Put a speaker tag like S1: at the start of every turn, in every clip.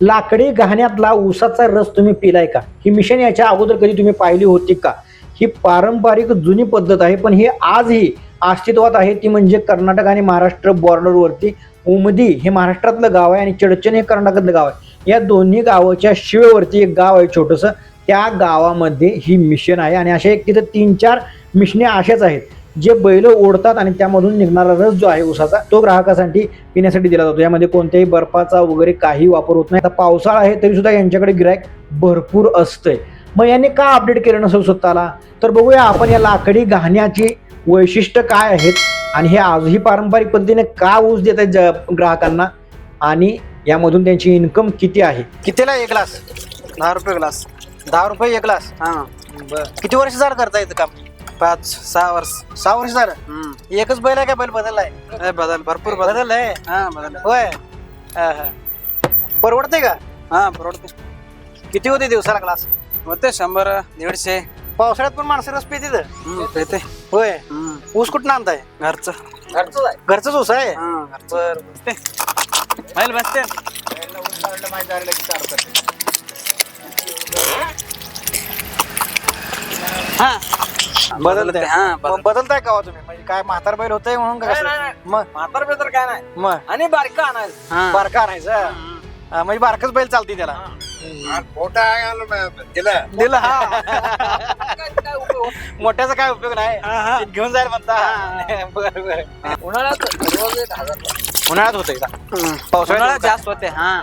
S1: लाकडी घाण्यातला ऊसाचा रस तुम्ही पिलाय का? ही मिशन याच्या अगोदर कधी तुम्ही पाहिली होती का? ही पारंपरिक जुनी पद्धत आहे पण ही आजही अस्तित्वात आहे. ती म्हणजे कर्नाटक आणि महाराष्ट्र बॉर्डरवरती उमदी हे महाराष्ट्रातलं गाव आहे आणि चडचण हे कर्नाटकातलं गाव आहे. या दोन्ही गावाच्या शिवेवरती एक गाव आहे छोटंसं. त्या गावामध्ये ही मिशन आहे आणि अशा एक तिथं तीन चार मिशने अशाच आहेत. जे बैल ओढतात आणि त्यामधून निघणारा रस जो आहे उसाचा तो ग्राहकासाठी पिण्यासाठी दिला जातो. यामध्ये कोणत्याही बर्फाचा वगैरे काही वापर होत नाही. आता पावसाळा आहे तरी सुद्धा यांच्याकडे गिरायक भरपूर असतंय. मग यांनी का अपडेट केलं नसेल स्वतःला? तर बघूया आपण या लाकडी घाण्याची वैशिष्ट्य काय आहेत आणि हे आजही पारंपरिक पद्धतीने का ऊस देत आहेत ज- ग्राहकांना? आणि यामधून त्यांची इन्कम किती आहे? कितीला एक ग्लास?
S2: दहा रुपये ग्लास.
S1: दहा रुपये एक ग्लास?
S2: हा
S1: बर. किती वर्ष झालं करता येतं काम?
S2: पाच सहा वर्ष.
S1: सहा वर्ष झालं?
S2: हम्म.
S1: एकच बैल आहे का बैल बदललाय?
S2: बदल भरपूर बदल.
S1: बदललाय?
S2: हा बदल
S1: होय. हा, हा. परवडते का?
S2: हा परवडते
S1: किती होते दिवसाला क्लास
S2: होते शंभर दीडशे.
S1: पावसाळ्यात पण माणसं रस पिते
S2: हम्म, पेते.
S1: होय.
S2: हम्म.
S1: ऊस कुठं आणताय?
S2: घरचं.
S1: घरचंच ऊस आहे?
S2: हा घरचं. बसते बैल बसते. हा.
S1: बदलते
S2: हा
S1: मग बदलताय. का हो तुम्ही? म्हणजे काय म्हातार बैल होतंय म्हणून का कसं? मग
S2: म्हातार तर काय नाही.
S1: मग?
S2: आणि बारका आणायचं.
S1: बारका आणायचं? हा, म्हणजे बारकच बैल चालते त्याला. दिलं. हा. मोठ्याचा काय उपयोग नाही. घेऊन जाईल म्हणता. बरं बरं.
S2: उन्हाळ्यात रोज एक हजार
S1: उन्हाळ्यात होतंय का?
S2: उन्हाळ्यात
S1: पावसाळ्यात
S2: जास्त होते हा.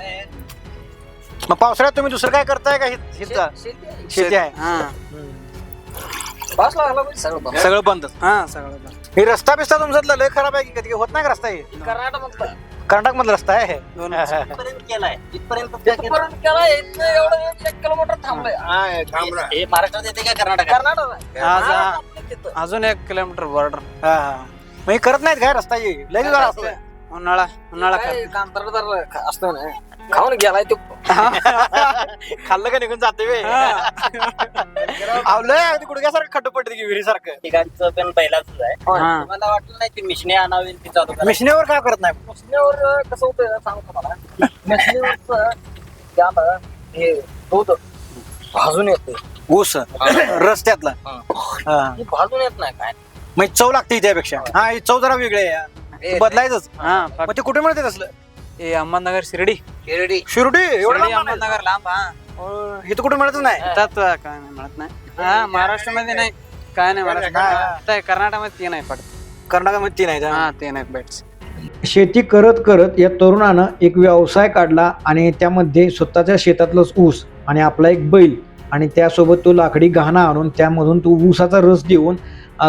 S1: मग पावसाळ्यात तुम्ही दुसरं काय करताय का हित- हित- शेती आहे.
S2: हा. लागला सगळं बंद.
S1: सगळं बंदच
S2: हा सगळं बंद.
S1: हे रस्ता बिस्ता तुमच्यातला लय खराब आहे की कधी? होत नाही का रस्ता हे?
S2: कर्नाटक
S1: कर्नाटक मधला रस्ता आहे?
S2: दोन
S1: हा, हा.
S2: केलाय इथपर्यंत केलाय. इथनं एवढं एक किलोमीटर थांबलंय.
S3: हे महाराष्ट्रात येते का कर्नाटक.
S2: आज अजून एक किलोमीटर बॉर्डर
S1: हा, हा. मग हे करत नाहीत काय रस्ता हे? लय.
S2: उन्हाळा उन्हाळा कांतर असतो ना. खाऊन गेलाय तो.
S1: खाल्लं का निघून जाते वे आवलंय अगदी गुडघ्यासारखं खड्ड पडते की विहिरीसारखं.
S3: ठिकाणचं पण पहिलाच आहे.
S2: हा.
S3: मला वाटलं नाही ती मिशने आणावी ती चालू करा
S1: मिशनेवर काय करत नाही?
S2: मशनीवर कसं होतं सांगतो मला मशनीवरचं त्याला हे दूध भाजून येते
S1: ऊस रस्त्यातला. हा.
S2: भाजून येत नाही काय?
S1: मग चव लागते त्यापेक्षा हा ही चव जरा वेगळी आहे. बदलायचंच.
S2: हा
S1: मग ते कुठे मिळते तसलं?
S2: हे अहमदनगर शिर्डी.
S3: शिर्डी.
S1: शिर्डी? एवढं
S2: शिर्डी
S1: लांब आहे?
S2: अहमदनगर लांब हा.
S1: अं, इथं कुठे मिळतच नाही.
S2: त्यात काय नाही मिळत नाही. हा महाराष्ट्रामध्ये नाही. काय नाही
S1: हा.
S2: महाराष्ट्र कर्नाटकमध्ये ते नाही पडत
S1: कर्नाटकमध्ये तीन आहेत हा.
S2: हा ते नाही भेट
S1: शेती करत करत या तरुणानं एक व्यवसाय काढला आणि त्यामध्ये स्वतःच्या शेतातलंच ऊस आणि आपला एक बैल. आणि त्यासोबत तो लाकडी गहाणा आणून त्यामधून तो ऊसाचा रस देऊन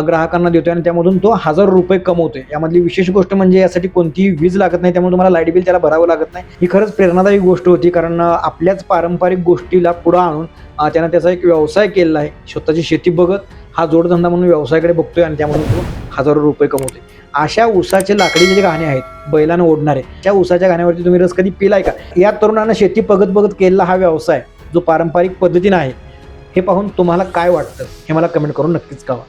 S1: ग्राहकांना देतोय आणि त्यामधून तो हजार रुपये कमवतोय. यामधली विशेष गोष्ट म्हणजे यासाठी कोणतीही वीज लागत नाही त्यामुळे तुम्हाला लाइट बिल त्याला भरावं लागत नाही. ही खरंच प्रेरणादायी गोष्ट होती कारण आपल्याच पारंपरिक गोष्टीला पुढं आणून त्यानं त्याचा एक व्यवसाय केलेला आहे. स्वतःची शेती बघत हा जोडधंदा म्हणून व्यवसायाकडे बघतोय आणि त्यामधून तो हजारो रुपये कमवतोय. अशा ऊसाचे लाकडी जे गाणे आहेत बैलानं ओढणारे त्या ऊसाच्या गाण्यावरती तुम्ही रस कधी पिलाय का? या तरुणानं शेती बघत बघत केलेला हा व्यवसाय जो पारंपरिक पद्धतीनं आहे हे पाहून तुम्हाला काय वाटतं हे मला कमेंट करून नक्कीच कळवा.